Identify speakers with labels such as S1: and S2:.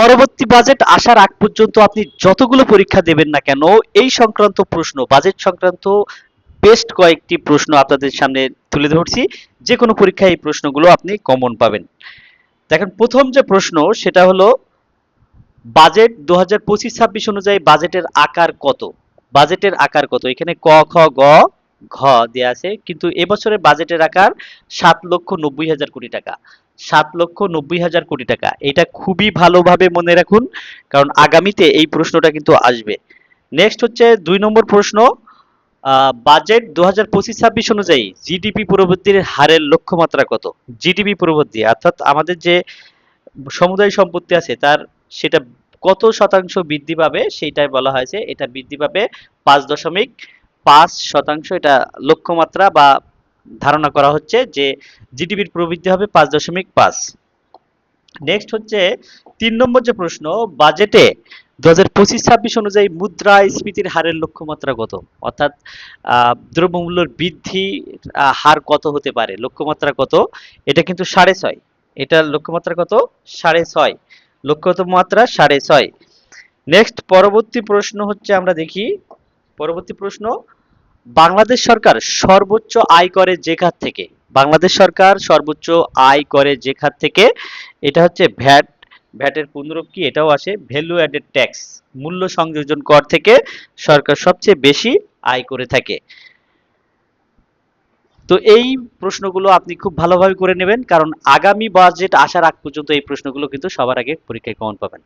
S1: পরবর্তী বাজেট আসার আগ পর্যন্ত আপনি যতগুলো পরীক্ষা দেবেন না কেন, এই সংক্রান্ত প্রশ্ন বাজেট সংক্রান্ত বেস্ট কয়েকটি প্রশ্ন আপনাদের সামনে তুলে ধরছি। যে কোনো পরীক্ষায় এই প্রশ্নগুলো আপনি কমন পাবেন। দেখেন, প্রথম যে প্রশ্ন, সেটা হলো বাজেট দু হাজার পঁচিশ ছাব্বিশ অনুযায়ী বাজেটের আকার কত? বাজেটের আকার কত? এখানে ক, খ, গ ঘ দেয়া আছে, কিন্তু এবছরের বাজেটের আকার সাত লক্ষ নব্বই হাজার কোটি টাকা। সাত লক্ষ নব্বই হাজার কোটি টাকা। এটা খুবই ভালোভাবে মনে রাখুন, কারণ আগামীতে এই প্রশ্নটা কিন্তু আসবে। নেক্সট হচ্ছে দুই নম্বর প্রশ্ন বাজেট দু হাজার পঁচিশ ছাব্বিশ অনুযায়ী জিডিপি প্রবৃদ্ধির হারের লক্ষ্যমাত্রা কত? জিডিপি প্রবৃদ্ধি অর্থাৎ আমাদের যে সমুদায় সম্পত্তি আছে, তার সেটা কত শতাংশ বৃদ্ধি পাবে, সেইটাই বলা হয়েছে। এটা বৃদ্ধি পাবে পাঁচ দশমিক পাঁচ শতাংশ এটা লক্ষ্যমাত্রা বা ধারণা করা হচ্ছে যে জিডিপির প্রবৃদ্ধি হবে পাঁচ দশমিক পাঁচ। নেক্সট হচ্ছে তিন নম্বর যে প্রশ্ন বাজেটে দু হাজার পঁচিশ ছাব্বিশ অনুযায়ী মুদ্রাস্ফীতির হারের লক্ষ্যমাত্রা কত? অর্থাৎ আহ, দ্রব্যমূল্যের বৃদ্ধি হার কত হতে পারে? লক্ষ্যমাত্রা কত? এটা কিন্তু সাড়ে ছয়। এটা লক্ষ্যমাত্রা কত? সাড়ে ছয়। লক্ষ্যমাত্রা সাড়ে ছয়। নেক্সট পরবর্তী প্রশ্ন হচ্ছে আমরা দেখি। পরবর্তী প্রশ্ন বাংলাদেশ সরকার সর্বোচ্চ আয় করে যে খাত থেকে? বাংলাদেশ সরকার সর্বোচ্চ আয় করে যে খাত থেকে? এটা হচ্ছে ভ্যাট, ভ্যাটের পুনরূপ কি? এটাও আসে ভ্যালু অ্যাডেড ট্যাক্স, মূল্য সংযোজন কর থেকে সরকার সবচেয়ে বেশি আয় করে থাকে। তো এই প্রশ্নগুলো আপনি খুব ভালোভাবে করে নেবেন, কারণ আগামী বাজেট আসার আগ পর্যন্ত এই প্রশ্নগুলো কিন্তু সবার আগে পরীক্ষায় কমন পাবেন।